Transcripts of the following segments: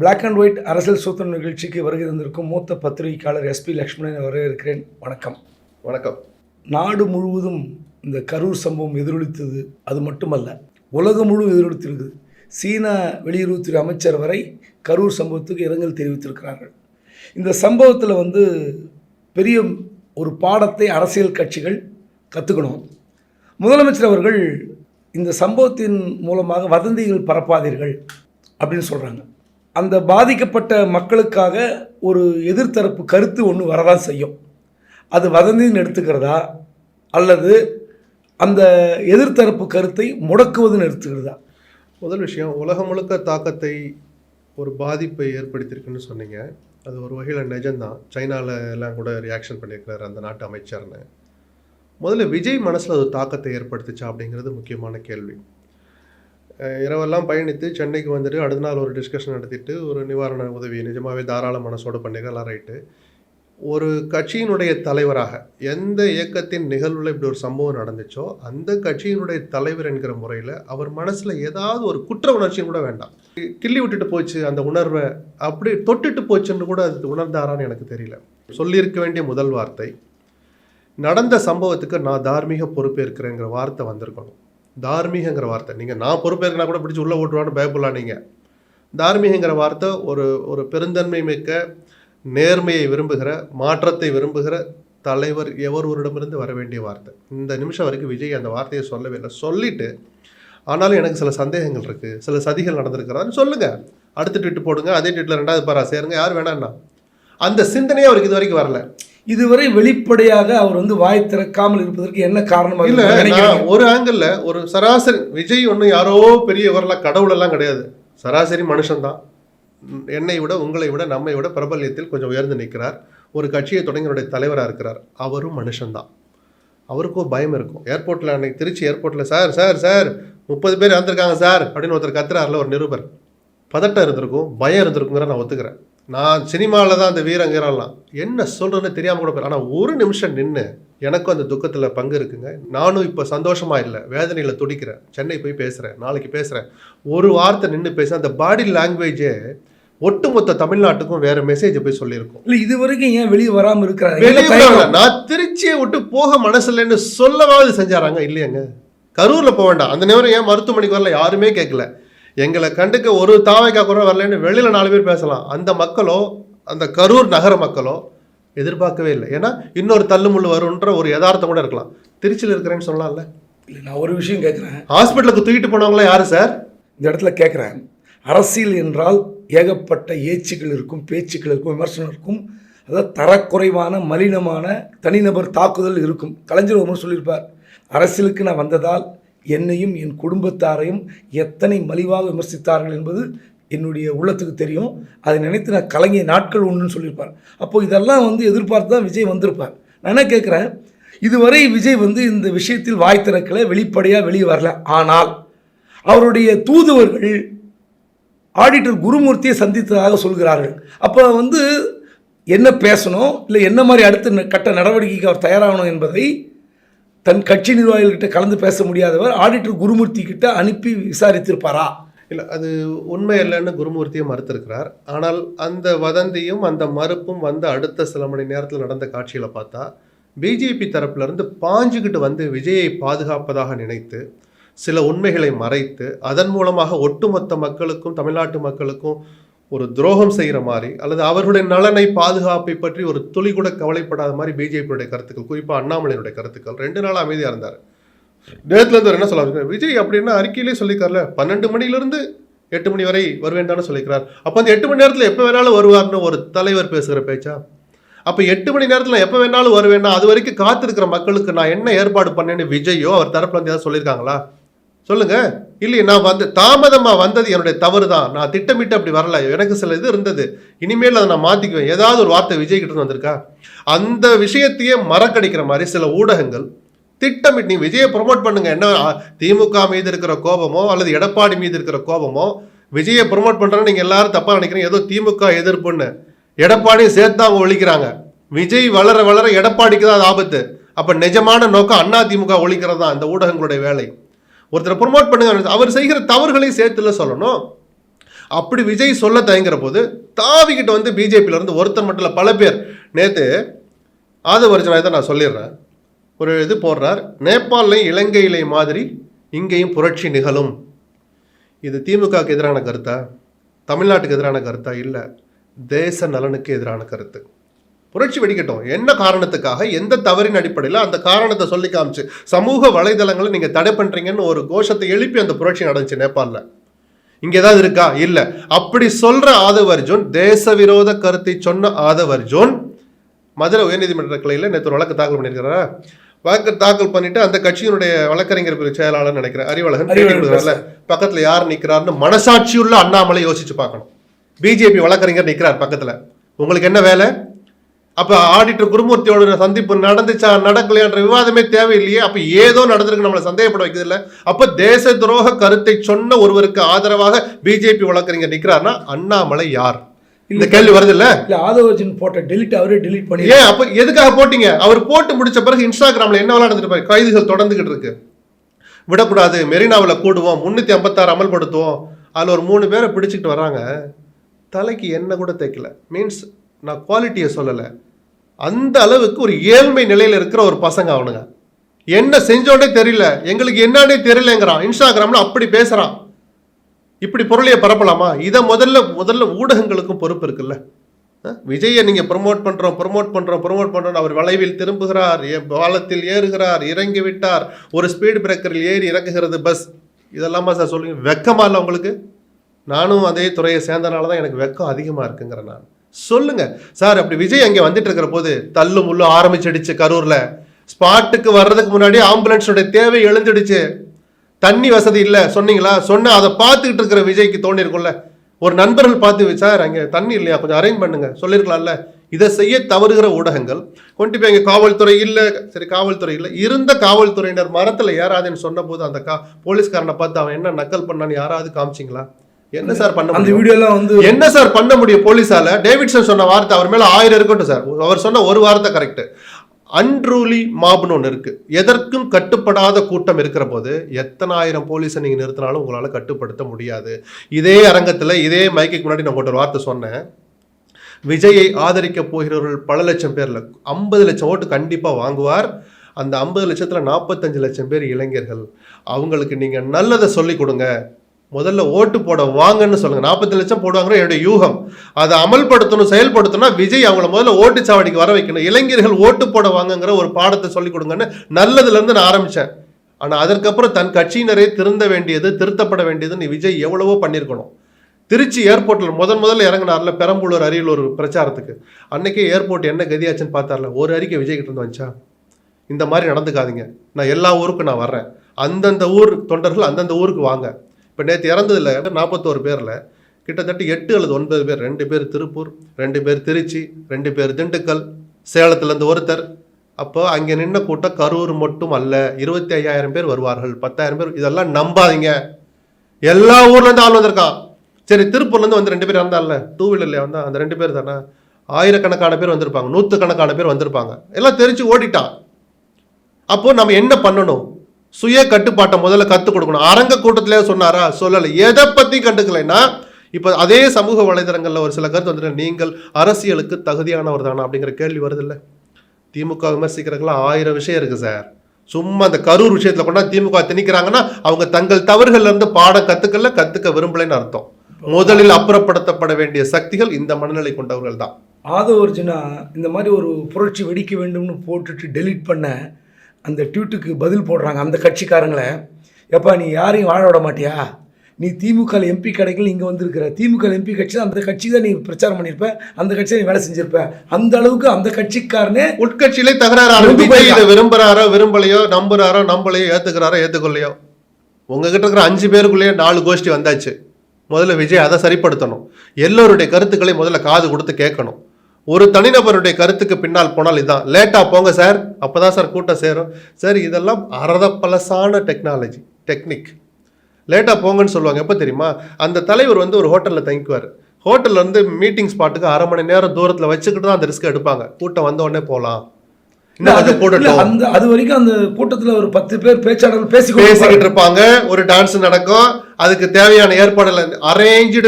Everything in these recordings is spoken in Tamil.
Black அண்ட் ஒயிட் அரசியல் சூத்திரம் நிகழ்ச்சிக்கு வருகை தந்திருக்கும் மூத்த பத்திரிகையாளர் எஸ்பி லக்ஷ்மணன் வரவேற்கிறேன். வணக்கம். வணக்கம். நாடு முழுவதும் இந்த கரூர் சம்பவம் எதிரொலித்தது. அது மட்டுமல்ல உலகம் முழு எதிரொலித்திருக்குது. சீன வெளியுறவுத்துறை அமைச்சர் வரை கரூர் சம்பவத்துக்கு இரங்கல் தெரிவித்திருக்கிறார்கள். இந்த சம்பவத்தில் வந்து பெரிய ஒரு பாடத்தை அரசியல் கட்சிகள் கற்றுக்கணும் முதலமைச்சர் அவர்கள் இந்த சம்பவத்தின் மூலமாக வதந்திகள் பரப்பாதீர்கள் அப்படின்னு சொல்கிறாங்க அந்த பாதிக்கப்பட்ட மக்களுக்காக ஒரு எதிர்த்தரப்பு கருத்து ஒன்று வரதான் செய்யும். அது வதந்தின்னு எடுத்துக்கிறதா? அல்லது அந்த எதிர்த்தரப்பு கருத்தை முடக்குவதுன்னு எடுத்துக்கிறதா? முதல் விஷயம் உலகம் முழுக்க தாக்கத்தை ஒரு பாதிப்பை ஏற்படுத்தியிருக்குன்னு சொன்னீங்க. அது ஒரு வகையில் நிஜம்தான். சைனாவில் எல்லாம் கூட ரியாக்ஷன் பண்ணியிருக்கிறார் அந்த நாட்டு அமைச்சர்னு. முதல்ல விஜய் மனசில் அது தாக்கத்தை ஏற்படுத்துச்சா அப்படிங்கிறது முக்கியமான கேள்வி. இரவெல்லாம் பயணித்து சென்னைக்கு வந்துட்டு அடுத்த நாள் ஒரு டிஸ்கஷன் நடத்திட்டு ஒரு நிவாரண உதவி நிஜமாவே தாராள மனசோட பண்ணிருக்கலாம் ரைட்டு ஒரு கட்சியினுடைய தலைவராக எந்த இயக்கத்தின் நிகழ்வில் இப்படி ஒரு சம்பவம் நடந்துச்சோ அந்த கட்சியினுடைய தலைவர் என்கிற முறையில் அவர் மனசில் ஏதாவது ஒரு குற்ற உணர்ச்சியும் கூட வேண்டாம். கிள்ளி விட்டுட்டு போச்சு அந்த உணர்வை அப்படி தொட்டுட்டு போச்சுன்னு கூட அது உணர்ந்தாரான்னு எனக்கு தெரியல. சொல்லியிருக்க வேண்டிய முதல் வார்த்தை நடந்த சம்பவத்துக்கு நான் தார்மீக பொறுப்பேற்கிறேங்கிற வார்த்தை வந்திருக்கணும். தார்மீகங்கிற வார்த்தை. நீங்கள் நான் பொறுப்பேற்கனா கூட பிடிச்சி உள்ளே ஓட்டுவான்னு பயப்படலாம் நீங்கள் தார்மீகங்கிற வார்த்தை ஒரு ஒரு பெருந்தன்மை மிக்க நேர்மையை விரும்புகிற மாற்றத்தை விரும்புகிற தலைவர் எவரொருடமிருந்து வர வேண்டிய வார்த்தை. இந்த நிமிஷம் வரைக்கும் விஜய் அந்த வார்த்தையை சொல்லவே இல்லை. சொல்லிட்டு ஆனாலும் எனக்கு சில சந்தேகங்கள் இருக்குது சில சதிகள் நடந்திருக்கிறான்னு சொல்லுங்கள் அடுத்த ட்விட்டு போடுங்க. அதே ட்விட்டில் ரெண்டாவது பாரா சேருங்க. யார் வேணான்னா. அந்த சிந்தனையே அவருக்கு இது வரைக்கும் வரல. இதுவரை வெளிப்படையாக அவர் வந்து வாய் திறக்காமல் இருப்பதற்கு என்ன காரணமாக இல்ல ஒரு ஆங்கிள் ஒரு சராசரி விஜய் ஒன்றும் யாரோ பெரியவரெல்லாம் கடவுள் எல்லாம் கிடையாது. சராசரி மனுஷன்தான். ம், என்னை விட உங்களை விட நம்மை விட பிரபல்யத்தில் கொஞ்சம் உயர்ந்து நிற்கிறார். ஒரு கட்சியை தொடங்கினுடைய தலைவராக இருக்கிறார். அவரும் மனுஷன்தான். அவருக்கும் பயம் இருக்கும். ஏர்போர்ட்டில் அன்னைக்கு திருச்சி ஏர்போர்ட்டில் சார் சார் சார் முப்பது பேர் இறந்துருக்காங்க சார் அப்படின்னு ஒருத்தர் கத்துறாருல ஒரு நிருபர். பதட்டம் இருந்திருக்கும் பயம் இருந்திருக்குங்கிற நான் ஒத்துக்கிறேன். நான் சினிமாவில் தான் அந்த வீரங்கிறலாம் என்ன சொல்கிறேன்னு தெரியாமல் கூட போயிரு ஆனால் ஒரு நிமிஷம் நின்று எனக்கும் அந்த துக்கத்தில் பங்கு இருக்குங்க. நானும் இப்போ சந்தோஷமாக இல்லை வேதனையில் துடிக்கிறேன். சென்னை போய் பேசுகிறேன் நாளைக்கு பேசுகிறேன் ஒரு வார்த்தை நின்று பேச அந்த பாடி லாங்குவேஜே ஒட்டுமொத்த தமிழ்நாட்டுக்கும் வேற மெசேஜ் போய் சொல்லியிருக்கோம். இல்ல இது வரைக்கும் ஏன் வெளியே வராமல்? வரல. நான் திருச்சியை விட்டு போக மனசுலன்னு சொல்லவாவது செஞ்சாராங்க இல்லையாங்க. கரூர்ல போக வேண்டாம். அந்த நேரம் ஏன் மருத்துவமனைக்கு வரல? யாருமே கேட்கல. எங்களை கண்டுக்க ஒரு தாவைக்கா கூட வரலன்னு வெளியில நாலு பேர் பேசலாம். அந்த மக்களோ அந்த கரூர் நகர மக்களோ எதிர்பார்க்கவே இல்லை. ஏன்னா இன்னொரு தள்ளுமுள்ளு வரும்ன்ற ஒரு யதார்த்தம் கூட இருக்கலாம். திருச்சியில் இருக்கிறேன்னு சொல்லலாம்ல? இல்ல நான் ஒரு விஷயம் கேட்குறேன். ஹாஸ்பிட்டலுக்கு தூக்கிட்டு போனவங்களா யாரு சார்? இந்த இடத்துல கேட்குறேன். அரசியல் என்றால் ஏகப்பட்ட ஏச்சுக்கள் இருக்கும் பேச்சுக்கள் இருக்கும் விமர்சனம் இருக்கும். அதாவது தரக்குறைவான மலினமான தனிநபர் தாக்குதல் இருக்கும். கலைஞர் ஒரு முறை சொல்லியிருப்பார் அரசியலுக்கு நான் வந்ததால் என்னையும் என் குடும்பத்தாரையும் எத்தனை மலிவாக விமர்சித்தார்கள் என்பது என்னுடைய உள்ளத்துக்கு தெரியும். அதை நினைத்து நான் கலங்கிய நாட்கள் ஒன்றுன்னு சொல்லியிருப்பார். அப்போ இதெல்லாம் வந்து எதிர்பார்த்து தான் விஜய் வந்திருப்பார். நான் என்ன கேட்குறேன்? இதுவரை விஜய் வந்து இந்த விஷயத்தில் வாய் திறக்கலை வெளிப்படையாக வெளியே வரல. ஆனால் அவருடைய தூதுவர்கள் ஆடிட்டர் குருமூர்த்தியை சந்தித்ததாக சொல்கிறார்கள். அப்போ வந்து என்ன பேசணும்? இல்லை என்ன மாதிரி அடுத்த ந- கட்ட நடவடிக்கைக்கு அவர் தயாராகணும் என்பதை தன் கட்சி நிர்வாகிகள்கிட்ட கலந்து பேச முடியாதவர் ஆடிட்டர் குருமூர்த்தி கிட்ட அனுப்பி விசாரித்திருப்பாரா? இல்லை அது உண்மை இல்லைன்னு குருமூர்த்தியை மறுத்திருக்கிறார். ஆனால் அந்த வதந்தியும் அந்த மறுப்பும் வந்த அடுத்த சில மணி நேரத்தில் நடந்த காட்சியில் பார்த்தா பிஜேபி தரப்பிலிருந்து பாஞ்சுக்கிட்டு வந்து விஜயை பாதுகாப்பதாக நினைத்து சில உண்மைகளை மறைத்து அதன் மூலமாக ஒட்டுமொத்த மக்களுக்கும் தமிழ்நாட்டு மக்களுக்கும் ஒரு துரோகம் செய்கிற மாதிரி அல்லது அவர்களுடைய நலனை பாதுகாப்பை பற்றி ஒரு துளி கூட கவலைப்படாத மாதிரி பிஜேபியுடைய கருத்துக்கள் குறிப்பாக அண்ணாமலையினுடைய கருத்துக்கள் ரெண்டு நாள் அமைதியாக இருந்தார். நேரத்தில் இருந்து என்ன சொல்ல விஜய் அப்படின்னா அறிக்கையிலே சொல்லிக்கார்ல பன்னெண்டு மணிலிருந்து எட்டு மணி வரை வருவேன்டான்னு சொல்லிக்கிறார் அப்போ அந்த எட்டு மணி நேரத்தில் எப்போ வேணாலும் வருவார்னு ஒரு தலைவர் பேசுகிற பேச்சா? அப்போ எட்டு மணி நேரத்தில் எப்போ வேணாலும் வருவேன்னா அது வரைக்கும் காத்திருக்கிற மக்களுக்கு நான் என்ன ஏற்பாடு பண்ணேன்னு விஜயோ அவர் தரப்புல இருந்து ஏதாவது சொல்லியிருக்காங்களா? சொல்லுங்க. இல்லையே நான் வந்து தாமதமாக வந்தது என்னுடைய தவறு தான் நான் திட்டமிட்டு அப்படி வரல. எனக்கு சில இது இருந்தது. இனிமேல் அதை நான் மாற்றிக்குவேன் ஏதாவது ஒரு வார்த்தை விஜய் கிட்ட வந்திருக்கா? அந்த விஷயத்தையே மறக்கடிக்கிற மாதிரி சில ஊடகங்கள் திட்டமிட்டு நீ விஜயை ப்ரொமோட் பண்ணுங்க. என்ன திமுக மீது இருக்கிற கோபமோ அல்லது எடப்பாடி மீது இருக்கிற கோபமோ விஜயை ப்ரொமோட் பண்றேன்னு நீங்கள் எல்லாரும் தப்பாக நினைக்கிறீங்க. ஏதோ திமுக எதிர்ப்புன்னு. எடப்பாடியும் சேர்த்து அவங்க ஒழிக்கிறாங்க. விஜய் வளர வளர எடப்பாடிக்கு தான் அது ஆபத்து. அப்போ நிஜமான நோக்கம் அண்ணா திமுக ஒழிக்கிறது தான் இந்த ஊடகங்களுடைய வேலை. ஒருத்தரை ப்ரொமோட் பண்ணுங்க அவர் செய்கிற தவறுகளையும் சேர்த்துல சொல்லணும். அப்படி விஜய் சொல்ல தயங்குற போது தாவிக்கிட்ட வந்து பிஜேபியில இருந்து ஒருத்தர் மட்டும் இல்லை பல பேர். நேற்று ஆதவர்ஜனா தான் நான் சொல்லிடுறேன். ஒரு இது போடுறார் நேபாளிலையும் இலங்கையிலையும் மாதிரி இங்கேயும் புரட்சி நிகழும். இது திமுகவுக்கு எதிரான கருத்தா? தமிழ்நாட்டுக்கு எதிரான கருத்தா? இல்லை தேச நலனுக்கு எதிரான கருத்து. புரட்சி வெடிக்கட்டும். என்ன காரணத்துக்காக? எந்த தவறின் அடிப்படையில் அந்த காரணத்தை சொல்லி காமிச்சு சமூக வலைதளங்களை நீங்கள் தடை பண்ணுறீங்கன்னு ஒரு கோஷத்தை எழுப்பி அந்த புரட்சி நடந்துச்சு நேபாளில். இங்க ஏதாவது இருக்கா? இல்ல. அப்படி சொல்ற ஆதவ் அர்ஜுன் தேச விரோத கருத்தை சொன்ன ஆதவ் அர்ஜுன் மதுரை உயர்நீதிமன்ற கிளையில் நேற்று வழக்கு தாக்கல் பண்ணியிருக்கிறாரா? வழக்கு தாக்கல் பண்ணிட்டு அந்த கட்சியினுடைய வழக்கறிஞர் பிரிவு செயலாளர் நினைக்கிறேன் அறிவழகன் பக்கத்துல யார் நிக்கிறாருன்னு மனசாட்சியுள்ள அண்ணாமலை யோசிச்சு பார்க்கணும். பிஜேபி வழக்கறிஞர் நிக்கிறார் பக்கத்துல. உங்களுக்கு என்ன வேலை? அப்ப ஆடிட்டர் குருமூர்த்தியோட சந்திப்பு நடந்துச்சா நடக்கலையான்ற விவாதமே தேவையில்லையே. அப்ப ஏதோ நடந்திருக்கு நம்மளை சந்தேகப்பட வைக்கிறது இல்ல அப்ப தேச துரோக கருத்தை சொன்ன ஒருவருக்கு ஆதரவாக பிஜேபி வழக்கறிஞர் நிக்கிறார்னா அண்ணாமலை யார்? இந்த கேள்வி வருது இல்ல? இல்ல ஆதவர்ஜன் போட்ட டெலிட் அவரே டெலிட் பண்ணி ஏன் அப்ப எதுக்காக போட்டீங்க? அவர் போட்டு முடிச்ச பிறகு இன்ஸ்டாகிராம்ல என்ன பாரு கைதுகள் தொடர்ந்துகிட்டு இருக்கு. விடக்கூடாது மெரினாவில் கூடுவோம் முன்னூத்தி ஐம்பத்தாறு அமல்படுத்துவோம் அதுல ஒரு மூணு பேரை பிடிச்சிக்கிட்டு வராங்க தலைக்கு என்ன கூட தைக்கல மீன்ஸ் நான் குவாலிட்டியை சொல்லலை. அந்த அளவுக்கு ஒரு ஏழ்மை நிலையில் இருக்கிற ஒரு பசங்க அவனுங்க. என்ன செஞ்சோன்னே தெரியல. எங்களுக்கு என்னன்னே தெரியலங்கிறான். இன்ஸ்டாகிராமில் அப்படி பேசுகிறான் இப்படி பொருளையை பரப்பலாமா? இதை முதல்ல முதல்ல ஊடகங்களுக்கும் பொறுப்பு இருக்குல்ல. விஜயை நீங்கள் ப்ரொமோட் பண்ணுறோம் ப்ரொமோட் பண்ணுறோம் ப்ரொமோட் பண்ணுறோம் அவர் வளைவில் திரும்புகிறார் ஏ- பாலத்தில் ஏறுகிறார் இறங்கி விட்டார் ஒரு ஸ்பீடு பிரேக்கரில் ஏறி இறங்குகிறது பஸ் இதெல்லாமா சார் சொல்லுங்க வெக்கமா இல்லை உங்களுக்கு? நானும் அதே துறையை சேர்ந்தனால தான் எனக்கு வெக்கம் அதிகமாக இருக்குங்கிற நான். சொல்லுங்க. சார் அப்படி விஜய் அங்கே வந்துட்டு இருக்கிற போது தள்ளு முள்ளு ஆரம்பிச்சிடுச்சு கரூர்ல. ஸ்பாட்டுக்கு வர்றதுக்கு முன்னாடி ஆம்புலன்ஸோட தேவை எழுந்துடுச்சு. தண்ணி வசதி இல்லை. சொன்னீங்களா? சொன்ன அதை பார்த்துக்கிட்டு இருக்கிற விஜய்க்கு தோணி ஒரு நண்பர்கள் பார்த்து சார் அங்கே தண்ணி இல்லையா? கொஞ்சம் அரேஞ்ச் பண்ணுங்க. சொல்லியிருக்கலாம்ல. இதை செய்ய தவறுகிற ஊடகங்கள் கொண்டு போய் அங்கே காவல்துறை இல்லை. சரி காவல்துறை இல்லை. இருந்த காவல்துறையினர் மரத்தில் ஏறாதுன்னு சொன்னபோது அந்த கா போலீஸ்காரனை பார்த்து அவன் என்ன நக்கல் பண்ணான்னு யாராவது காமிச்சிங்களா? என்ன சார் பண்ண அந்த வீடியோலாம் வந்து என்ன சார் பண்ண முடியும் போலீஸால? டேவிட்சன் சொன்ன வார்த்தை அவர் மேல ஆயிரம் இருக்கட்டும் சார். அவர் சொன்ன ஒரு வார்த்தை கரெக்ட் அன்ரூலி மாப்னு ஒன்று இருக்கு. எதற்கும் கட்டுப்படாத கூட்டம் இருக்கிற போது எத்தனாயிரம் போலீஸை நீங்க நிறுத்தினாலும் உங்களால கட்டுப்படுத்த முடியாது. இதே அரங்கத்துல இதே மைக்கு முன்னாடி நான் உங்கள்ட்ட ஒரு வார்த்தை சொன்னேன். விஜயை ஆதரிக்க போகிறவர்கள் பல லட்சம் பேர்ல ஐம்பது லட்சம் ஓட்டு கண்டிப்பா வாங்குவார். அந்த ஐம்பது லட்சத்துல நாற்பத்தஞ்சு லட்சம் பேர் இளைஞர்கள். அவங்களுக்கு நீங்க நல்லதை சொல்லி கொடுங்க. முதல்ல ஓட்டு போட வாங்கன்னு சொல்லுங்க. நாற்பத்தி லட்சம் போடுவாங்கிற என்னுடைய யூகம். அதை அமல்படுத்தணும் செயல்படுத்தணும்னா விஜய் அவங்கள முதல்ல ஓட்டுச்சாவடிக்கு வர வைக்கணும். இளைஞர்கள் ஓட்டு போட வாங்கங்கிற ஒரு பாடத்தை சொல்லி கொடுங்கன்னு நல்லதுலேருந்து நான் ஆரம்பித்தேன் ஆனால் அதற்கப்புறம் தன் கட்சியினரே திருந்த வேண்டியது திருத்தப்பட வேண்டியதுன்னு விஜய் எவ்வளவோ பண்ணியிருக்கணும். திருச்சி ஏர்போர்ட்டில் முதன் முதல்ல இறங்கினார்ல பெரம்பலூர் அரியலூர் பிரச்சாரத்துக்கு. அன்னைக்கே ஏர்போர்ட் என்ன கதியாச்சுன்னு பார்த்தார்ல ஒரு அறிக்கை விஜய் கிட்ட இருந்து வந்துச்சா? இந்த மாதிரி நடந்துக்காதீங்க. நான் எல்லா ஊருக்கும் நான் வர்றேன். அந்தந்த ஊர் தொண்டர்கள் அந்தந்த ஊருக்கு வாங்க. இப்போ நேற்று இறந்ததில்ல நாற்பத்தோரு பேரில் கிட்டத்தட்ட எட்டு அல்லது ஒன்பது பேர் ரெண்டு பேர் திருப்பூர் ரெண்டு பேர் திருச்சி ரெண்டு பேர் திண்டுக்கல் சேலத்துலேருந்து ஒருத்தர். அப்போ அங்கே நின்ன கூட்டம் கரூர் மட்டும் அல்ல இருபத்தி ஐயாயிரம் பேர் வருவார்கள் பத்தாயிரம் பேர் இதெல்லாம் நம்பாதீங்க. எல்லா ஊர்லேருந்து ஆள் வந்திருக்கான் சரி திருப்பூர்லேருந்து வந்து ரெண்டு பேர் இருந்தால டூ வீலர்ல வந்தா அந்த ரெண்டு பேர் தானே? ஆயிரக்கணக்கான பேர் வந்திருப்பாங்க நூற்றுக்கணக்கான பேர் வந்திருப்பாங்க. எல்லாம் தெரிஞ்சு ஓடிட்டான் அப்போது நம்ம என்ன பண்ணணும்? சுய கட்டுப்பாட்டை முதல்ல கற்றுக் கொடுக்கணும். அரங்க கூட்டத்திலே சொன்னாரா? சொல்லலை. எதை பற்றி கண்டுக்கலைன்னா இப்போ அதே சமூக வலைதளங்களில் ஒரு சில கருத்து வந்துட்டு நீங்கள் அரசியலுக்கு தகுதியானவர் தானா? அப்படிங்கிற கேள்வி வருது இல்லை திமுக விமர்சிக்கிறவங்களாம் ஆயிரம் விஷயம் இருக்குது சார். சும்மா அந்த கரூர் விஷயத்தில் கொண்டா திமுக திணிக்கிறாங்கன்னா அவங்க தங்கள் தவறுகள்லேருந்து பாடம் கற்றுக்கல கற்றுக்க விரும்பலைன்னு அர்த்தம். முதலில் அப்புறப்படுத்தப்பட வேண்டிய சக்திகள் இந்த மனநிலை கொண்டவர்கள் தான். ஆதவர்ஜுனா இந்த மாதிரி ஒரு புரட்சி வெடிக்க வேண்டும்னு போட்டுட்டு டெலீட் பண்ண அந்த ட்வீட்டுக்கு பதில் போடுறாங்க அந்த கட்சிக்காரங்களே. எப்பா நீ யாரையும் வாழ விட மாட்டியா? நீ திமுக எம்பி கிடைக்கல இங்கே வந்திருக்கிற. திமுக எம்பி கட்சி தான் அந்த கட்சி தான் நீ பிரச்சாரம் பண்ணியிருப்ப. அந்த கட்சியில் நீ வேலை செஞ்சிருப்ப. அந்த அளவுக்கு அந்த கட்சிக்காரனே உட்கட்சியிலே தகராறு இதை. விரும்புறாரோ விரும்பலையோ நம்புறாரோ நம்பலையோ ஏத்துக்கிறாரோ ஏத்துக்கொள்ளையோ உங்ககிட்ட இருக்கிற அஞ்சு பேருக்குள்ளேயே நாலு கோஷ்டி வந்தாச்சு. முதல்ல விஜய் அதை சரிப்படுத்தணும். எல்லோருடைய கருத்துக்களை முதல்ல காது கொடுத்து கேட்கணும். ஒரு தனிநபருடைய கருத்துக்கு பின்னால் போனால் இதான். லேட்டா போங்க சார் அப்பதான் சார் கூட்டம் சேரும். சார் இதெல்லாம் அறத பழசான டெக்னாலஜி டெக்னிக் லேட்டாக போங்கன்னு சொல்லுவாங்க. எப்போ தெரியுமா? அந்த தலைவர் வந்து ஒரு ஹோட்டலில் தங்கிக்குவார். ஹோட்டல்ல இருந்து மீட்டிங் ஸ்பாட்டுக்கு அரை மணி நேரம் தூரத்தில் வச்சுக்கிட்டு தான் அந்த ரிஸ்க் எடுப்பாங்க. கூட்டம் வந்த உடனே போகலாம் அது அந்த அது வரைக்கும் அந்த கூட்டத்தில் ஒரு பத்து பேர் பேச்சாளர்கள் பேசி பேசிக்கிட்டு இருப்பாங்க. ஒரு டான்ஸ் நடக்கும். அதுக்கு தேவையான ஏற்பாடுகள் அரேஞ்சு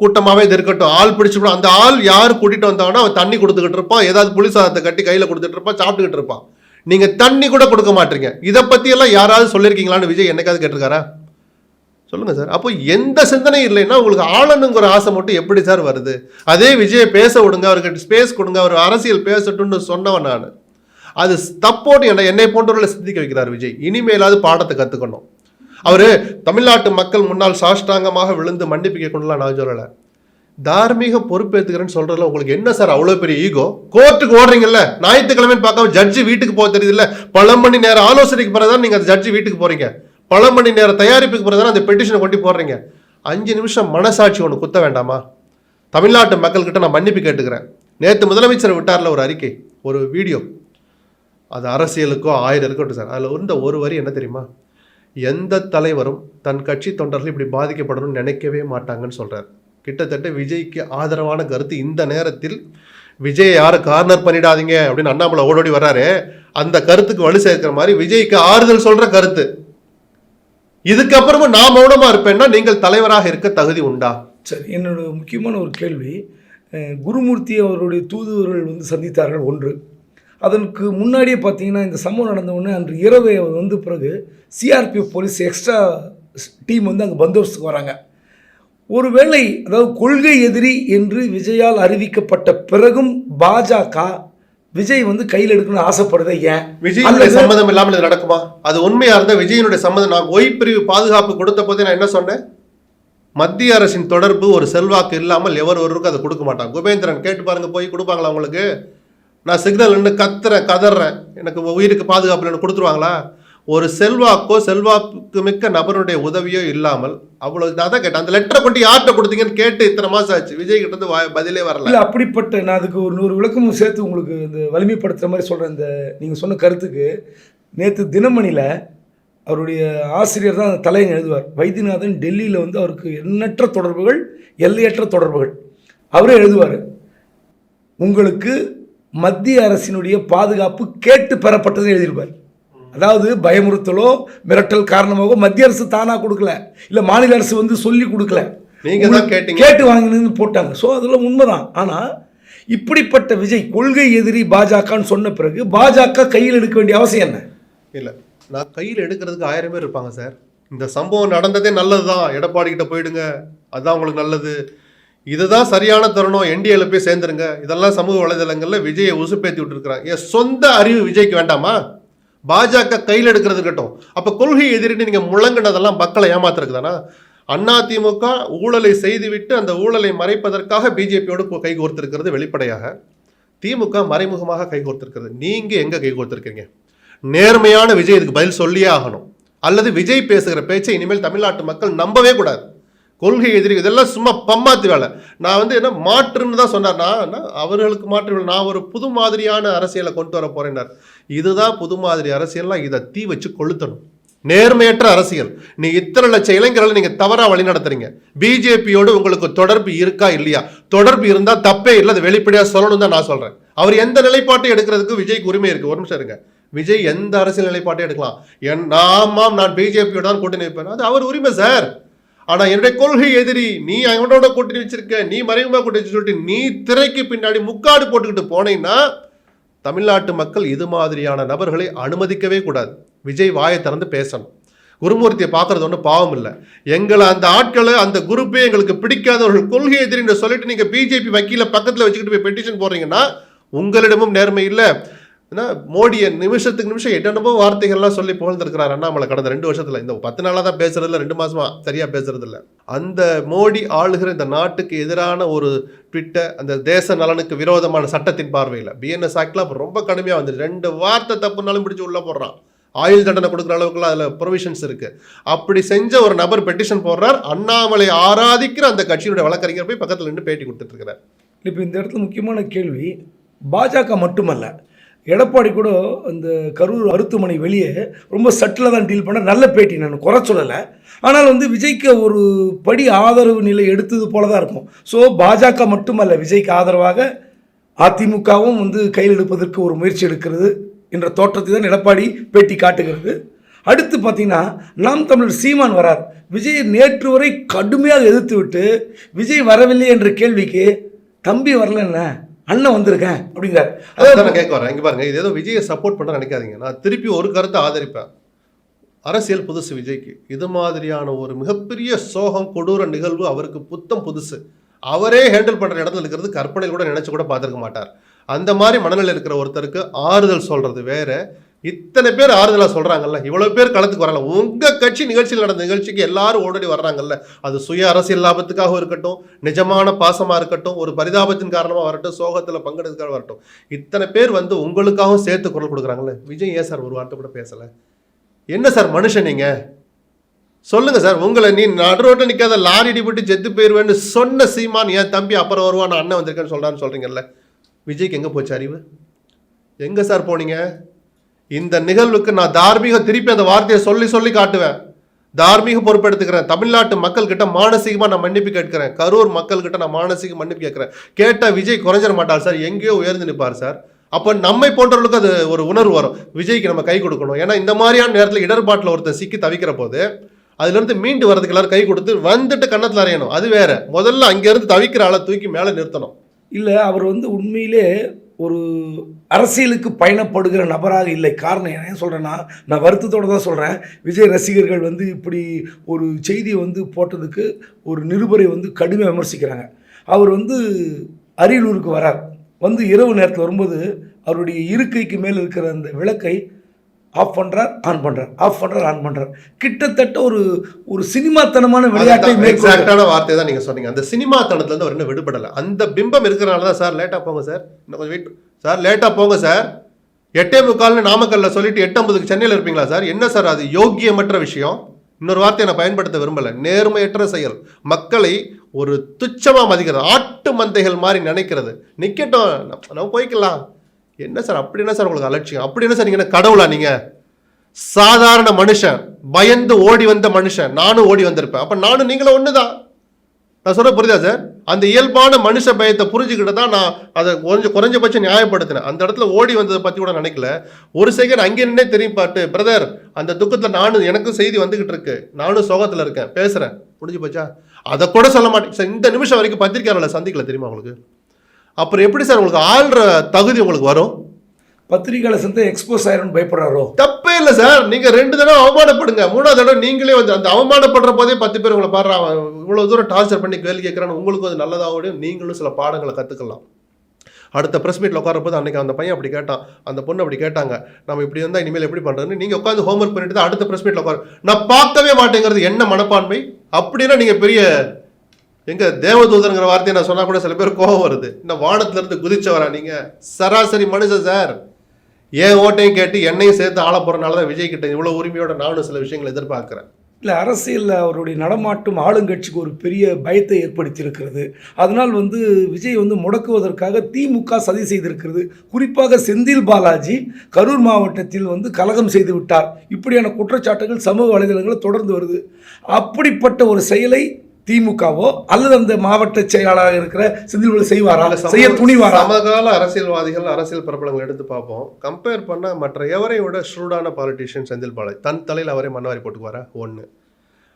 கூட்டமாகவே இது இருக்கட்டும். ஆள் பிடிச்சு அந்த ஆள் யார் கூட்டிகிட்டு வந்தாங்கன்னா அவன் தண்ணி கொடுத்துக்கிட்டு இருப்பான். ஏதாவது புளி சாதத்தை கட்டி கையில் கொடுத்துட்டு இருப்பான் சாப்பிட்டுக்கிட்டு இருப்பான். நீங்கள் தண்ணி கூட கொடுக்க மாட்டீங்க. இதை பற்றியெல்லாம் யாராவது சொல்லியிருக்கீங்களான்னு விஜய் என்னைக்காவது கேட்டிருக்காரா? சொல்லுங்கள் சார். அப்போ எந்த சிந்தனையும் இல்லைன்னா உங்களுக்கு ஆளணுங்கிற ஆசை மட்டும் எப்படி சார் வருது? அதே விஜயை பேச விடுங்க அவருக்கு ஸ்பேஸ் கொடுங்க அவர் அரசியல் பேசட்டும்னு சொன்னவன் நான். அது தப்போடு என்னை என்னை போன்றவர்களை சிந்திக்க வைக்கிறார் விஜய். இனிமேலாவது பாடத்தை கற்றுக்கணும் அவர் தமிழ்நாட்டு மக்கள் முன்னால் சாஷ்டாங்கமாக விழுந்து மன்னிப்பு கேட்கணும்லாம் நான் சொல்லலை. தார்மீக பொறுப்பேற்றுக்கிறேன்னு சொல்றதுல உங்களுக்கு என்ன சார் அவ்வளோ பெரிய ஈகோ? கோர்ட்டுக்கு ஓடுறீங்கல்ல? ஞாயிற்றுக்கிழமைன்னு பார்க்காம ஜட்ஜி வீட்டுக்கு போக தெரியுதுல்ல? பல மணி நேரம் ஆலோசனைக்கு பிறகுதான் நீங்கள் அந்த ஜட்ஜி வீட்டுக்கு போறீங்க. பல மணி நேரம் தயாரிப்புக்கு பிறகுதான் அந்த பெட்டிஷனை கொண்டு போடுறீங்க. அஞ்சு நிமிஷம் மனசாட்சி ஒன்று குத்த வேண்டாமா? தமிழ்நாட்டு மக்கள்கிட்ட நான் மன்னிப்பு கேட்டுக்கிறேன். நேற்று முதலமைச்சர் விட்டார்ல ஒரு அறிக்கை ஒரு வீடியோ அது அரசியலுக்கோ ஆயிரம் இருக்கட்டும் சார். அதில் இருந்த ஒரு வரி என்ன தெரியுமா? எந்த தலைவரும் தன் கட்சி தொண்டர்கள் இப்படி பாதிக்கப்படணும்னு நினைக்கவே மாட்டாங்கன்னு சொல்கிறார் கிட்டத்தட்ட விஜய்க்கு ஆதரவான கருத்து இந்த நேரத்தில் விஜய் யாரும் கார்னர் பண்ணிடாதீங்க அப்படின்னு அண்ணாமலை ஓடோடி வர்றாரு. அந்த கருத்துக்கு வலு சேர்க்கிற மாதிரி விஜய்க்கு ஆறுதல் சொல்ற கருத்து. இதுக்கப்புறமும் நான் மௌனமாக இருப்பேன்னா நீங்கள் தலைவராக இருக்க தகுதி உண்டா? சரி என்னோட முக்கியமான ஒரு கேள்வி குருமூர்த்தி அவருடைய தூதுவர்கள் வந்து சந்தித்தார்கள் ஒன்று. அதற்கு முன்னாடியே பார்த்தீங்கன்னா இந்த சம்பவம் நடந்த உடனே அன்று இரவு வந்து பிறகு சிஆர்பிஎஃப் போலீஸ் எக்ஸ்ட்ரா டீம் வந்து அங்கே பந்தோபஸ்துக்கு வராங்க. ஒருவேளை அதாவது கொள்கை எதிரி என்று விஜயால் அறிவிக்கப்பட்ட பிறகும் பாஜக விஜய் வந்து கையில் எடுக்கணும்னு ஆசைப்படுறதை ஏன்? விஜயனுடைய அல்லது- சம்மதம் இல்லாமல் இது நடக்குமா? அது உண்மையா இருந்தா விஜயனுடைய சம்மதம்? நான் ஒய் பிரிவு பாதுகாப்பு கொடுத்த போதே நான் என்ன சொன்னேன்? மத்திய அரசின் தொடர்பு ஒரு செல்வாக்கு இல்லாமல் எவர் ஒருவருக்கும் அதை கொடுக்க மாட்டாங்க. குபேந்திரன் கேட்டு பாருங்க போய் கொடுப்பாங்களா உங்களுக்கு? நான் சிக்னல் நின்று கத்துறேன் கதறேன் எனக்கு உயிருக்கு பாதுகாப்பு இல்லைன்னு கொடுத்துருவாங்களா? ஒரு செல்வாக்கோ செல்வாக்கு மிக்க நபருடைய உதவியோ இல்லாமல் அவ்வளவு நான் தான் கேட்டேன் அந்த லெட்டரை கொண்டு யார்கிட்ட கொடுத்தீங்கன்னு கேட்டு இத்தனை மாதம் ஆச்சு. விஜய் கிட்ட இருந்து பதிலே வரல. இல்லை அப்படிப்பட்ட நான் அதுக்கு ஒரு நூறு விளக்கமும் சேர்த்து உங்களுக்கு இந்த வலிமைப்படுத்துகிற மாதிரி சொல்கிறேன் இந்த நீங்கள் சொன்ன கருத்துக்கு நேற்று தினமணியில் அவருடைய ஆசிரியர் தான் அந்த தலையை எழுதுவார். வைத்தியநாதன் டெல்லியில் வந்து அவருக்கு எண்ணற்ற தொடர்புகள் எல்லையற்ற தொடர்புகள். அவரே எழுதுவார். உங்களுக்கு மத்திய அரசினுடைய பாதுகாப்பு கேட்டு பெறப்பட்டதுன்னு எழுதியிருப்பார். அதாவது பயமுறுத்தலோ மிரட்டல் காரணமாக மத்திய அரசு தானாக கொடுக்கல. இல்லை மாநில அரசு வந்து சொல்லி கொடுக்கல. நீங்க தான் கேட்டீங்க. கேட்டு வாங்கினு போட்டாங்க. ஸோ அதெல்லாம் உண்மைதான். ஆனால் இப்படிப்பட்ட விஜய் கொள்கை எதிரி பாஜகன்னு சொன்ன பிறகு பாஜக கையில் எடுக்க வேண்டிய அவசியம் என்ன? இல்லை. நான் கையில் எடுக்கிறதுக்கு ஆயிரம் பேர் இருப்பாங்க சார். இந்த சம்பவம் நடந்ததே நல்லது தான் எடப்பாடி கிட்ட போயிடுங்க. அதுதான் உங்களுக்கு நல்லது. இதுதான் சரியான தருணம் என்டிஏல போய் சேர்ந்துருங்க. இதெல்லாம் சமூக வலைதளங்களில் விஜயை உசுப்பேத்தி விட்டுருக்குறாங்க என் சொந்த அறிவு விஜய்க்கு வேண்டாமா? பாஜக கையில் எடுக்கிறது இருக்கட்டும். அப்போ கொள்கை எதிரிட்டு நீங்கள் முழங்கினதெல்லாம் மக்களை ஏமாத்துறதுக்கு அதிமுக ஊழலை செய்துவிட்டு அந்த ஊழலை மறைப்பதற்காக பிஜேபியோடு கைகோர்த்திருக்கிறது வெளிப்படையாக. திமுக மறைமுகமாக கைகோர்த்திருக்கிறது நீங்கள் நீங்க எங்க நேர்மையான விஜய் இதுக்கு பதில் சொல்லியே ஆகணும். அல்லது விஜய் பேசுகிற பேச்சை இனிமேல் தமிழ்நாட்டு மக்கள் நம்பவே கூடாது. கொள்கை எதிரி இதெல்லாம் சும்மா பம்மாத்து வேலை நான் வந்து என்ன மாற்றுன்னு தான் சொன்னார். நான் அவர்களுக்கு மாற்று வேலை. நான் ஒரு புது மாதிரியான அரசியலை கொண்டு வர போறேன்னார். இதுதான் புது மாதிரி அரசியல்லாம் இதை தீ வச்சு கொளுத்தணும். நேர்மையற்ற அரசியல். நீ இத்தனை லட்சம் இளைஞர்களை நீங்க தவறா வழி நடத்துறீங்க. பிஜேபியோடு உங்களுக்கு தொடர்பு இருக்கா இல்லையா? தொடர்பு இருந்தா தப்பே இல்லை. அது வெளிப்படையா சொல்லணும் தான் நான் சொல்றேன். அவர் எந்த நிலைப்பாட்டை எடுக்கிறதுக்கு விஜய்க்கு உரிமை இருக்கு? ஒரு நிமிஷம் இருங்க. விஜய் எந்த அரசியல் நிலைப்பாட்டை எடுக்கலாம். என் ஆமாம் நான் பிஜேபியோட தான் கூட்டணி வைப்பேன். அது அவர் உரிமை சார். ஆனால் என்னுடைய கொள்கை எதிரி நீ அவனோட கூட்டணி வச்சிருக்க நீ மறைமுகமா கூட்டணி வச்சு சொல்லிட்டு நீ திரைக்கு பின்னாடி முக்காடு போட்டுக்கிட்டு போனீங்கன்னா தமிழ்நாட்டு மக்கள் இது மாதிரியான நபர்களை அனுமதிக்கவே கூடாது. விஜய் வாயை திறந்து பேசணும். குருமூர்த்தியை பார்க்கறது ஒன்றும் பாவம் இல்லை. எங்களை அந்த ஆட்களை அந்த குரூப்பே எங்களுக்கு பிடிக்காதவர்கள் கொள்கை எதிரின்னு சொல்லிட்டு நீங்கள் பிஜேபி வக்கீல பக்கத்தில் வச்சுக்கிட்டு போய் பெட்டிஷன் போடுறீங்கன்னா உங்களிடமும் நேர்மை இல்லை. ஏன்னா மோடியை நிமிஷத்துக்கு நிமிஷம் என்னென்னமோ வார்த்தைகள்லாம் சொல்லி புகழ்ந்துருக்கிறார் அண்ணாமலை கடந்த ரெண்டு வருஷத்தில். இந்த பத்து நாளாக தான் பேசுறதில்ல ரெண்டு மாதமா சரியாக பேசுறதில்ல. அந்த மோடி ஆளுகிற இந்த நாட்டுக்கு எதிரான ஒரு ட்விட்டை அந்த தேச நலனுக்கு விரோதமான சட்டத்தின் பார்வையில் பிஎன்எஸ் ஆக்ட்லாம் ரொம்ப கடுமையாக வந்துச்சு ரெண்டு வார்த்தை தப்புனாலும் பிடிச்சி உள்ளே போடுறான். ஆயுள் தண்டனை கொடுக்குற அளவுக்குலாம் அதில் ப்ரொவிஷன்ஸ் இருக்குது அப்படி செஞ்ச ஒரு நபர் பெட்டிஷன் போடுறார். அண்ணாமலை ஆராதிக்கிற அந்த கட்சியினுடைய வழக்கறிஞர் போய் பக்கத்தில் நின்று பேட்டி கொடுத்துட்டு இருக்கிறார். இப்போ இந்த இடத்துல முக்கியமான கேள்வி பாஜக மட்டுமல்ல எடப்பாடி கூட இந்த கரூர் மருத்துவமனை வெளியே ரொம்ப சட்டில் தான் டீல் பண்ண நல்ல பேட்டி நான் குறை சொல்லலை. ஆனால் வந்து விஜய்க்கு ஒரு படி ஆதரவு நிலை எடுத்தது போல தான் இருக்கும். ஸோ பாஜக மட்டுமல்ல விஜய்க்கு ஆதரவாக அதிமுகவும் வந்து கையில் எடுப்பதற்கு ஒரு முயற்சி எடுக்கிறது என்ற தோற்றத்தை தான் எடப்பாடி பேட்டி காட்டுகிறது. அடுத்து பார்த்தீங்கன்னா நாம் தமிழர் சீமான் வரார். விஜய் நேற்று வரை கடுமையாக எதிர்த்து விட்டு விஜய் வரவில்லை என்ற கேள்விக்கு தம்பி வரல என்ன அண்ணன் வந்திருக்கேன் அப்படிங்கிறார். அதாவது நான் கேட்க வரேன். இங்க பாருங்க இது ஏதோ விஜயை சப்போர்ட் பண்ண நினைக்காதீங்க. நான் திருப்பி ஒரு கருத்தை ஆதரிப்பேன். அரசியல் புதுசு விஜய்க்கு. இது மாதிரியான ஒரு மிகப்பெரிய சோகம் கொடூர நிகழ்வு அவருக்கு புத்தம் புதுசு. அவரே ஹேண்டில் பண்ற இடத்துல இருக்கிறது கற்பனையில் கூட நினைச்சு கூட பார்த்திருக்க மாட்டார். அந்த மாதிரி மனநிலை இருக்கிற ஒருத்தருக்கு ஆறுதல் சொல்றது வேற. இத்தனை பேர் ஆறுதலாக சொல்கிறாங்கல்ல இவ்வளோ பேர் களத்துக்கு வரல. உங்கள் கட்சி நிகழ்ச்சியில் நடந்த நிகழ்ச்சிக்கு எல்லாரும் ஓடடி வர்றாங்கல்ல. அது சுய அரசியல் லாபத்துக்காக இருக்கட்டும் நிஜமான பாசமாக இருக்கட்டும் ஒரு பரிதாபத்தின் காரணமாக வரட்டும் சோகத்தில் பங்கெடுக்கிறதுக்காக வரட்டும். இத்தனை பேர் வந்து உங்களுக்காகவும் சேர்த்து குரல் கொடுக்குறாங்கல்ல. விஜய் ஏன் சார் ஒரு வார்த்தை கூட பேசலை? என்ன சார் மனுஷன் நீங்கள் சொல்லுங்கள் சார். உங்களை நீ நடுரோட்டை நிற்காத லாரி இடிபட்டு செத்து போயிடுவேன்னு சொன்ன சீமான் என் தம்பி அப்புறம் வருவான் நான் அண்ணன் வந்திருக்கேன்னு சொல்கிறான்னு சொல்கிறீங்கல்ல விஜய்க்கு எங்கே போச்சு அறிவு? எங்கே சார் போனீங்க? இந்த நிகழ்வுக்கு நான் தார்மீக திருப்பி அந்த வார்த்தையை சொல்லி சொல்லி காட்டுவேன். தார்மீக பொறுப்பெடுத்துக்கிறேன். தமிழ்நாட்டு மக்கள் கிட்ட மானசீகமாக நான் மன்னிப்பு கேட்கிறேன். கரூர் மக்கள் கிட்ட நான் மானசீக மன்னிப்பு கேட்கிறேன். கேட்டால் விஜய் குறைஞ்சிட மாட்டார் சார். எங்கேயோ உயர்ந்து நிற்பார் சார். அப்போ நம்மை போன்றவர்களுக்கு அது ஒரு உணர்வு வரும். விஜய்க்கு நம்ம கை கொடுக்கணும். ஏன்னா இந்த மாதிரியான நேரத்தில் இடர்பாட்டில் ஒருத்தர் சிக்கி தவிக்கிற போது அதுலேருந்து மீண்டு வரதுக்கு எல்லாரும் கை கொடுத்து வந்துட்டு கன்னத்தில் அறையணும். அது வேற. முதல்ல அங்கேருந்து தவிக்கிற ஆளை தூக்கி மேலே நிறுத்தணும். இல்லை அவர் வந்து உண்மையிலே ஒரு அரசியலுக்கு பயணப்படுகிற நபராக இல்லை. காரணம் என்ன ஏன் சொல்கிறேன்னா நான் வருத்தத்தோடு தான் சொல்கிறேன் விஜய் ரசிகர்கள் வந்து இப்படி ஒரு செய்தியை வந்து போட்டதுக்கு ஒரு நிருபரை வந்து கடுமையாக விமர்சிக்கிறாங்க. அவர் வந்து அரியலூருக்கு வரார். வந்து இரவு நேரத்தில் வரும்போது அவருடைய இருக்கைக்கு மேல் இருக்கிற அந்த விளக்கை ஆஃப் பண்ணுறார் ஆன் பண்ணுறார் ஆஃப் பண்ணுறார் ஆன் பண்ணுறார் கிட்டத்தட்ட ஒரு ஒரு சினிமாத்தனமான விளையாட்டை எக்ஸாக்டான வார்த்தை தான் நீங்க சொன்னீங்க. அந்த சினிமா தனத்துல இருந்து அவர் இன்னும் விடுபடல. அந்த பிம்பம் இருக்கிறனால தான் சார் லேட்டா போங்க சார். இன்னும் கொஞ்சம் வெயிட் சார் லேட்டா போங்க சார். எட்டே முக்கால்னு நாமக்கல்ல சொல்லிட்டு எட்டம்பதுக்கு சென்னையில் இருப்பீங்களா சார்? என்ன சார் அது? யோக்கியமற்ற விஷயம். இன்னொரு வார்த்தையை நான் பயன்படுத்த விரும்பல. நேர்மையற்ற செயல். மக்களை ஒரு துச்சமா மதிக்கிறது. ஆட்டு மந்தைகள் மாதிரி நினைக்கிறது. நிக்கட்டும். நம்ம- நம்ம போய்க்கலாம். என்ன சார் அப்படி என்ன சார் உங்களுக்கு அலட்சியம்? அப்படி என்ன சார் நீங்கள் என்ன கடவுளா நீங்கள் சாதாரண மனுஷன் பயந்து ஓடி வந்த மனுஷன் நானும் ஓடி வந்திருப்பேன். அப்போ நானும் நீங்களும் ஒண்ணுதான். நான் சொல்ல புரியுதா சார்? அந்த இயல்பான மனுஷ பயத்தை புரிஞ்சுக்கிட்டு தான் நான் அதை கொஞ்சம் குறைஞ்சபட்சம் நியாயப்படுத்தினேன். அந்த இடத்துல ஓடி வந்ததை பற்றி கூட நினைக்கல. ஒரு செகண்ட் அங்கே நின்னே தெரியும் பாட்டு பிரதர் அந்த துக்கத்தில் நானும் எனக்கும் செய்தி வந்துகிட்டு இருக்கு. நானும் சோகத்தில் இருக்கேன். பேசுகிறேன் முடிஞ்சு போச்சா? அதை கூட சொல்ல மாட்டேன். சார் இந்த நிமிஷம் வரைக்கும் பத்திரிக்கையாளர்களை சந்திக்கல தெரியுமா உங்களுக்கு? அப்புறம் எப்படி சார் உங்களுக்கு ஆள்ற தகுதி உங்களுக்கு வரும்? பத்திரிகையாளர் சந்தை எக்ஸ்போஸ் ஆயிரும்னு பயப்படுறாரோ? தப்பே இல்லை சார். நீங்க ரெண்டு தடவை அவமானப்படுங்க. மூணாவது தடவை நீங்களே வந்து அந்த அவமானப்படுற போதே பத்து பேர் உங்களை பாடுறா அவன் இவ்வளவு தூரம் டார்ச்சர் பண்ணி கேள்வி கேட்கறான்னு உங்களுக்கும் அது நல்லதாகவும் நீங்களும் சில பாடங்களை கத்துக்கலாம். அடுத்த ப்ரெஸ் மீட்டில் உட்காரப்போது அன்னைக்கு அந்த பையன் அப்படி கேட்டான். அந்த பொண்ணு அப்படி கேட்டாங்க. நம்ம இப்படி இருந்தால் இனிமேல் எப்படி பண்ணுறதுன்னு நீங்கள் உட்காந்து ஹோம்ஒர்க் பண்ணிட்டு தான் அடுத்த ப்ரெஸ் மீட்டில் உட்காரு. நான் பார்க்கவே மாட்டேங்கிறது என்ன மனப்பான்மை? அப்படின்னா நீங்கள் பெரிய எங்க தேவதூதனுங்கிற வார்த்தையை நான் சொன்னா கூட சில பேர் கோபம் வருது. இந்த வானத்திலிருந்து குதிச்சவரா நீங்க? சராசரி மனுஷன் சார். ஏன் ஓட்டையும் கேட்டு என்னையும் சேர்த்து ஆள போறனால தான் விஜய் கிட்ட இவ்வளவு உரிமையோட நானும் சில விஷயங்களை எதிர்பார்க்கிறேன். இல்லை அரசியலில் அவருடைய நடமாட்டம் ஆளுங்கட்சிக்கு ஒரு பெரிய பயத்தை ஏற்படுத்தியிருக்கிறது. அதனால் வந்து விஜய் வந்து முடக்குவதற்காக திமுக சதி செய்திருக்கிறது. குறிப்பாக செந்தில் பாலாஜி கரூர் மாவட்டத்தில் வந்து கலகம் செய்து விட்டார். இப்படியான குற்றச்சாட்டுகள் சமூக வலைதளங்களில் தொடர்ந்து வருது. அப்படிப்பட்ட ஒரு செயலை திமுகவோ அல்லது அந்த மாவட்ட செயலாளராக இருக்கிற செந்தில் பாலாஜி செய்வாரா செய்ய துணிவாரா? சமகால அரசியல்வாதிகள் அரசியல் பிரபலங்கள் எடுத்து பார்ப்போம். கம்பேர் பண்ண மற்ற எவரையும் விட ஷூடான பாலிட்டிஷியன் செந்தில் பாலாஜி? தன் தலையில் அவரே மண்ணவாரி போட்டுக்குவாரா? ஒன்று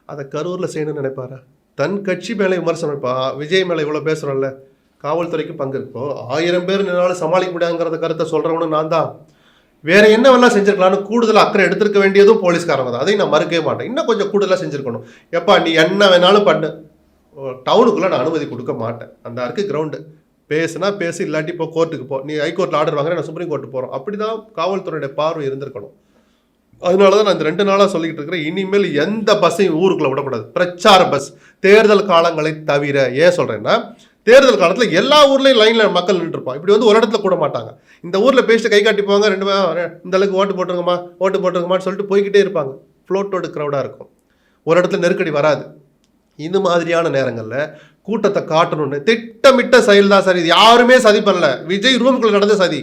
அதை கரூரில் செய்யணும்னு நினைப்பாரா? தன் கட்சி மேலே விமர்சனம் இப்போ விஜய் மேலே இவ்வளோ பேசுகிறோம்ல காவல்துறைக்கு பங்கு இருக்கு. இப்போ ஆயிரம் பேர் நின்னாலும் சமாளிக்க முடியாதுங்கிறத கருத்தை சொல்கிறவனும் நான் தான் வேற என்ன செஞ்சிருக்கலாம்னு கூடுதல் அக்கறை எடுத்திருக்க வேண்டியதும் போலீஸ்காரங்க தான். அதையும் நான் மறுக்கவே மாட்டேன். இன்னும் கொஞ்சம் கூடுதலாக செஞ்சிருக்கணும். எப்பா நீ என்ன வேணாலும் பண்ணு. டவுனுக்குள்ளே நான் அனுமதி கொடுக்க மாட்டேன். அந்த இருக்கு கிரவுண்டு பேசுனா பேசு இல்லாட்டி இப்போ கோர்ட்டுக்கு போ. நீ ஹைகோர்ட்டில் ஆர்டர் வாங்குற நான் சுப்ரீம் கோர்ட்டு போகிறோம் அப்படி தான் காவல்துறையுடைய பார்வை இருந்திருக்கணும். அதனால தான் நான் இந்த ரெண்டு நாளாக சொல்லிக்கிட்டு இருக்கிறேன். இனிமேல் எந்த பஸ்ஸையும் ஊருக்குள்ளே விடக்கூடாது. பிரச்சார பஸ் தேர்தல் காலங்களை தவிர. ஏன் சொல்கிறேன்னா தேர்தல் காலத்தில் எல்லா ஊர்லேயும் லைனில் மக்கள் நின்றுருப்பான் இப்படி வந்து ஒரு இடத்துல கூட மாட்டாங்க. இந்த ஊரில் பேசிட்டு கை காட்டி போவாங்க ரெண்டு இந்த அளவுக்கு ஓட்டு போட்டுருங்கம்மா ஓட்டு போட்டுருங்கம்மான்னு சொல்லிட்டு போய்கிட்டே இருப்பாங்க. ஃப்ளோட்டோடு க்ரௌடாக இருக்கும். ஒரு இடத்துல நெருக்கடி வராது. இந்த மாதிரியான நேரங்களில் கூட்டத்தை காட்டணும்னு திட்டமிட்ட செயல் தான் சார். இது யாருமே சதி பண்ணல. விஜய் ரூமுக்குள்ளே நடந்த சதி.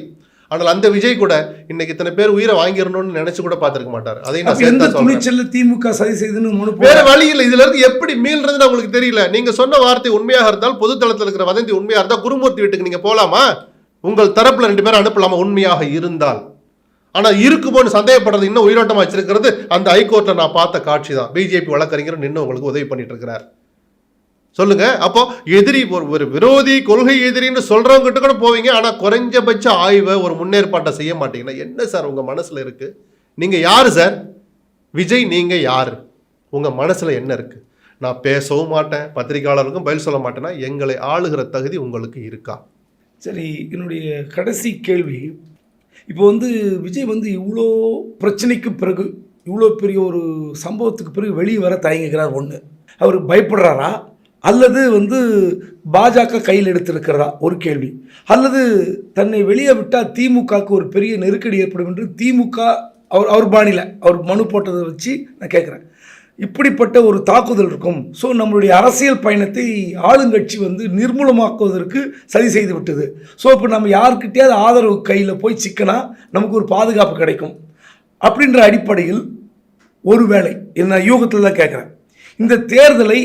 ஆனால் அந்த விஜய் கூட இன்னைக்கு இத்தனை பேர் உயிரை வாங்கிடணும்னு நினைச்சு கூட பார்த்திருக்க மாட்டார். நான் அப்ப எந்த. துணிச்சல்ல திமுக சதி செய்துன்னு வேற வழி இல்லை. இதுல இருந்து எப்படி மீள்றதுன்னு உங்களுக்கு தெரியல. நீங்க சொன்ன வார்த்தை உண்மையாக இருந்தால் பொது தளத்தில் இருக்கிற வதந்தி உண்மையா இருந்தால் குருமூர்த்தி வீட்டுக்கு நீங்க போலாமா? உங்கள் தரப்புல ரெண்டு பேரும் அனுப்பலாமா? உண்மையாக இருந்தால். ஆனா இருக்குமோன்னு சந்தேகப்படுறது இன்னும் உயிரோட்டமா வச்சிருக்கிறது அந்த ஹைகோர்ட்ல நான் பார்த்த காட்சி தான் பிஜேபி வழக்கறிஞர் நின்று உங்களுக்கு உதவி பண்ணிட்டு இருக்கிறார். சொல்லுங்க. அப்போ எதிரி ஒரு ஒரு விரோதி கொள்கை எதிரின்னு சொல்றவங்க கிட்ட கூட போவீங்க. ஆனா குறைஞ்சபட்ச ஆய்வை ஒரு முன்னேற்பாட்டை செய்ய மாட்டீங்கன்னா என்ன சார் உங்க மனசுல இருக்கு? நீங்க யாரு சார்? விஜய் நீங்க யாரு? உங்க மனசுல என்ன இருக்கு? நான் பேசவும் மாட்டேன் பத்திரிகையாளருக்கும் பதில் சொல்ல மாட்டேன்னா எங்களை ஆளுகிற தகுதி உங்களுக்கு இருக்கா? சரி என்னுடைய கடைசி கேள்வி. இப்போ வந்து விஜய் வந்து இவ்வளோ பிரச்சனைக்கு பிறகு இவ்வளோ பெரிய ஒரு சம்பவத்துக்கு பிறகு வெளியே வர தயங்குகிறார் ஒன்று அவர் பயப்படுறாரா? அல்லது வந்து பாஜக கையில் எடுத்திருக்கிறதா? ஒரு கேள்வி. அல்லது தன்னை வெளியே விட்டால் திமுகவுக்கு ஒரு பெரிய நெருக்கடி ஏற்படும் என்று திமுக அவர் அவர் பாணியில் அவர் மனு போட்டதை வச்சு நான் கேட்குறேன். இப்படிப்பட்ட ஒரு தாக்குதல் இருக்கும். ஸோ நம்மளுடைய அரசியல் பயணத்தை ஆளுங்கட்சி வந்து நிர்மூலமாக்குவதற்கு சரி செய்து விட்டது. ஸோ இப்போ நம்ம யாருக்கிட்டேயாவது ஆதரவு கையில் போய் சிக்கனா நமக்கு ஒரு பாதுகாப்பு கிடைக்கும். அப்படின்ற அடிப்படையில் ஒருவேளை என்ன நான் யூகத்தில் தான் கேட்குறேன். இந்த தேர்தலை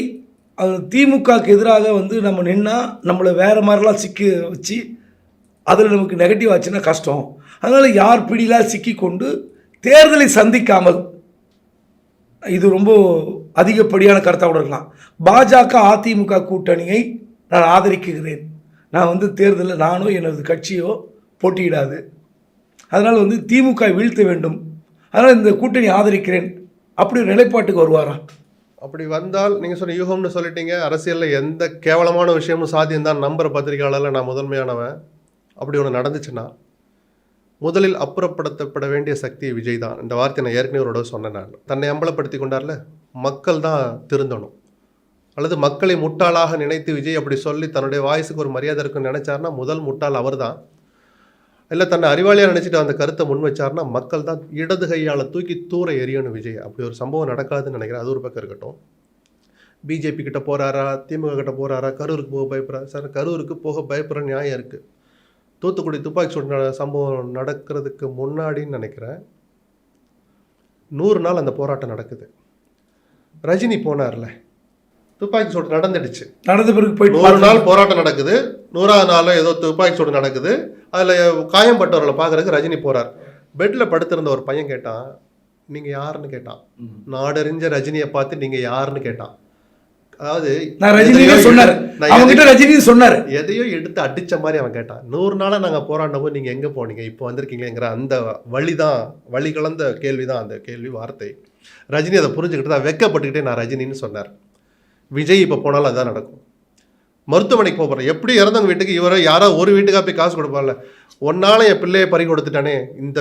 அது திமுகவுக்கு எதிராக வந்து நம்ம நின்னா நம்மளை வேறு மாதிரிலாம் சிக்கி வச்சு அதில் நமக்கு நெகட்டிவ் ஆச்சுன்னா கஷ்டம். அதனால் யார் பிடிலாம் சிக்கிக்கொண்டு தேர்தலை சந்திக்காமல் இது ரொம்ப அதிகப்படியான கருத்தாக கூட இருக்கலாம். பாஜக அதிமுக கூட்டணியை நான் ஆதரிக்கிறேன். நான் வந்து தேர்தலில் நானோ எனது கட்சியோ போட்டியிடாது. அதனால் வந்து திமுக வீழ்த்த வேண்டும். அதனால் இந்த கூட்டணி ஆதரிக்கிறேன். அப்படி ஒரு நிலைப்பாட்டுக்கு வருவாரா? அப்படி வந்தால் நீங்கள் சொன்ன யூகம்னு சொல்லிட்டீங்க அரசியலில் எந்த கேவலமான விஷயமும் சாத்தியம் தான் நம்புகிற பத்திரிகையாளர்ல நான் முதன்மையானவன். அப்படி ஒன்று நடந்துச்சுன்னா முதலில் அப்புறப்படுத்தப்பட வேண்டிய சக்தி விஜய் தான் இந்த வார்த்தை நான் ஏற்கனவே ஒரு சொன்னேன் நான். தன்னை அம்பலப்படுத்தி கொண்டார்ல மக்கள் தான் திருந்தணும். அல்லது மக்களை முட்டாளாக நினைத்து விஜய் அப்படி சொல்லி தன்னுடைய வாய்ஸுக்கு ஒரு மரியாதை இருக்குன்னு நினைச்சாருன்னா முதல் முட்டாள் அவர் தான் இல்லை தன்னை அறிவாளியாக நினச்சிட்டு அந்த கருத்தை முன் வச்சாருன்னா மக்கள் தான் இடது கையால் தூக்கி தூர எரியணும் விஜய். அப்படி ஒரு சம்பவம் நடக்காதுன்னு நினைக்கிறேன். அது ஒரு பக்கம் இருக்கட்டும். பிஜேபி கிட்ட போறாரா? திமுக கிட்ட போறாரா? கரூருக்கு போக பயப்படுறாரு சார் கரூருக்கு போக பயப்படுற நியாயம் இருக்கு. தூத்துக்குடி துப்பாக்கி சூடு சம்பவம் நடக்கிறதுக்கு முன்னாடின்னு நினைக்கிறேன். நூறு நாள் அந்த போராட்டம் நடக்குது. ரஜினி போனார்ல. துப்பாக்கி சூடு நடந்துடுச்சு. நடந்த பிறகு போயிட்டு நூறு நாள் போராட்டம் நடக்குது. நூறாவது நாள் ஏதோ துப்பாக்கி சூடு நடக்குது. அதில் காயம்பட்டவர்களை பார்க்கறதுக்கு ரஜினி போறார். பெட்டில் படுத்திருந்த ஒரு பையன் கேட்டான் நீங்க யாருன்னு? கேட்டான். நாடறிஞ்ச ரஜினியை பார்த்து நீங்க யாருன்னு? கேட்டான். அதாவது நான் ரஜினியே எதையோ சொன்னார். எடு- நான் அவங்க கிட்ட ரஜினி சொன்னார். எதையோ எடுத்து அடிச்ச மாதிரி அவன் கேட்டான். நூறு நாளா நாங்க போராடினப்போ நீங்க எங்க போனீங்க? இப்போ வந்திருக்கீங்களேங்கிற அந்த வழிதான் வழி கலந்த கேள்விதான் அந்த கேள்வி வார்த்தை. ரஜினி அதை புரிஞ்சுக்கிட்டு தான் வெக்கப்பட்டுக்கிட்டே நான் ரஜினின்னு சொன்னார். விஜய் இப்போ போனாலும் அதுதான் நடக்கும். மருத்துவமனைக்கு போக போகிறேன் எப்படி இறந்தவங்க வீட்டுக்கு இவரை யாரோ ஒரு வீட்டுக்காக போய் காசு கொடுப்பார்ல ஒன்னால என் பிள்ளையை பறி கொடுத்துட்டானே. இந்த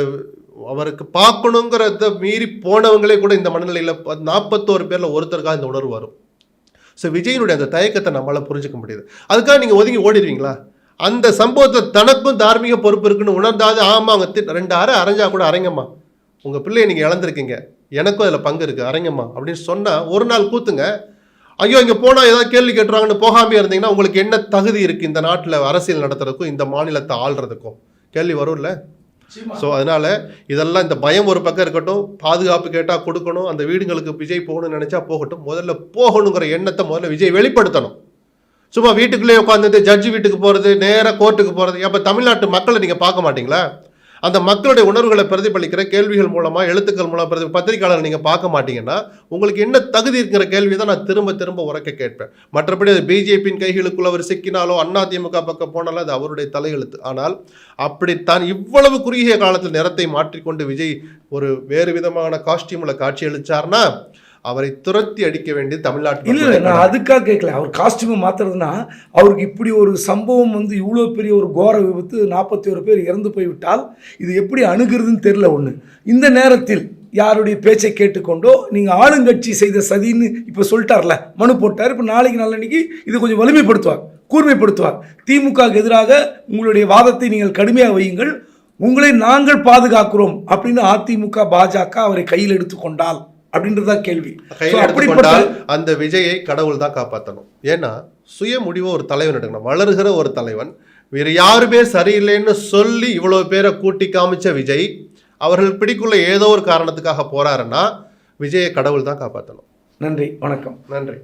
அவருக்கு பார்க்கணுங்கிறத மீறி போனவங்களே கூட இந்த மனநிலையில் நாற்பத்தோரு பேரில் ஒருத்தருக்காக இந்த உணர்வு வரும். ஸோ விஜயனுடைய அந்த தயக்கத்தை நம்மளால் புரிஞ்சுக்க முடியுது. அதுக்காக நீங்கள் ஒதுங்கி ஓடிடுவீங்களா? அந்த சம்பவத்தை தனக்கும் தார்மீக பொறுப்பு இருக்குன்னு உணர்ந்தாது ஆமாம் அவங்க ரெண்டு அரை அரைஞ்சா கூட அரைங்கம்மா. உங்கள் பிள்ளையை நீங்கள் இழந்திருக்கீங்க. எனக்கும் அதில் பங்கு இருக்குது அரைங்கம்மா. அப்படின்னு சொன்னால் ஒரு நாள் கூத்துங்க. ஐயோ இங்கே போனால் ஏதாவது கேள்வி கேட்டுருவாங்கன்னு போகாமே இருந்தீங்கன்னா உங்களுக்கு என்ன தகுதி இருக்குது இந்த நாட்டில் அரசியல் நடத்துறதுக்கும் இந்த மாநிலத்தை ஆள்றதுக்கும்? கேள்வி வரும்ல? ஸோ அதனால இதெல்லாம் இந்த பயம் ஒரு பக்கம் இருக்கட்டும் பாதுகாப்பு கேட்டால் கொடுக்கணும் அந்த வீடுங்களுக்கு விஜய் போகணும்னு நினைச்சா போகட்டும் முதல்ல போகணுங்கிற எண்ணத்தை முதல்ல விஜய் வெளிப்படுத்தணும். சும்மா வீட்டுக்குள்ளேயே உட்காந்துட்டு ஜட்ஜி வீட்டுக்கு போகிறது நேராக கோர்ட்டுக்கு போகிறது அப்போ தமிழ்நாட்டு மக்களை நீங்கள் பார்க்க மாட்டீங்களா? அந்த மக்களுடைய உணர்வுகளை பிரதிபலிக்கிற கேள்விகள் மூலமாக எழுத்துக்கள் மூலம் பிரதி பத்திரிகையாளர் நீங்கள் பார்க்க மாட்டீங்கன்னா உங்களுக்கு என்ன தகுதி இருக்கிற கேள்வி தான் நான் திரும்ப திரும்ப உரைக்க கேட்பேன். மற்றபடி அது பிஜேபியின் கைகளுக்குள்ள அவர் சிக்கினாலோ அதிமுக பக்கம் போனாலும் அது அவருடைய தலையெழுத்து. ஆனால் அப்படித்தான் இவ்வளவு குறுகிய காலத்தில் நிறத்தை மாற்றிக்கொண்டு விஜய் ஒரு வேறு விதமான காஸ்டியூமில் காட்சி அவரை துரத்தி அடிக்க வேண்டியது தமிழ்நாட்டு இல்லை நான் அதுக்காக கேட்கல அவர் காஸ்டியூமை மாற்றுறதுனா அவருக்கு இப்படி ஒரு சம்பவம் வந்து இவ்வளோ பெரிய ஒரு கோர விபத்து நாற்பத்தி ஒரு பேர் இறந்து போய்விட்டால் இது எப்படி அணுகிறதுன்னு தெரில ஒன்று இந்த நேரத்தில் யாருடைய பேச்சை கேட்டுக்கொண்டோ நீங்கள் ஆளுங்கட்சி செய்த சதின்னு இப்போ சொல்லிட்டார்ல மனு போட்டார் இப்போ நாளைக்கு நாளன்னைக்கு இது கொஞ்சம் வலிமைப்படுத்துவார் கூர்மைப்படுத்துவார். திமுகவுக்கு எதிராக உங்களுடைய வாதத்தை நீங்கள் கடுமையாக வையுங்கள். உங்களை நாங்கள் பாதுகாக்கிறோம் அப்படின்னு அதிமுக பாஜக அவரை கையில் எடுத்துக்கொண்டால் அப்படின்றதான் கேள்வி. அந்த விஜயை கடவுள் தான் காப்பாற்றணும் ஏன்னா சுய முடிவை ஒரு தலைவன் எடுக்கணும். வளருகிற ஒரு தலைவன். வேறு யாருமே சரியில்லைன்னு சொல்லி இவ்வளவு பேரை கூட்டி காமிச்ச விஜய் அவர்கள் பிடிக்குள்ள ஏதோ ஒரு காரணத்துக்காக போறாருன்னா விஜயை கடவுள் தான் காப்பாற்றணும் நன்றி. வணக்கம். நன்றி.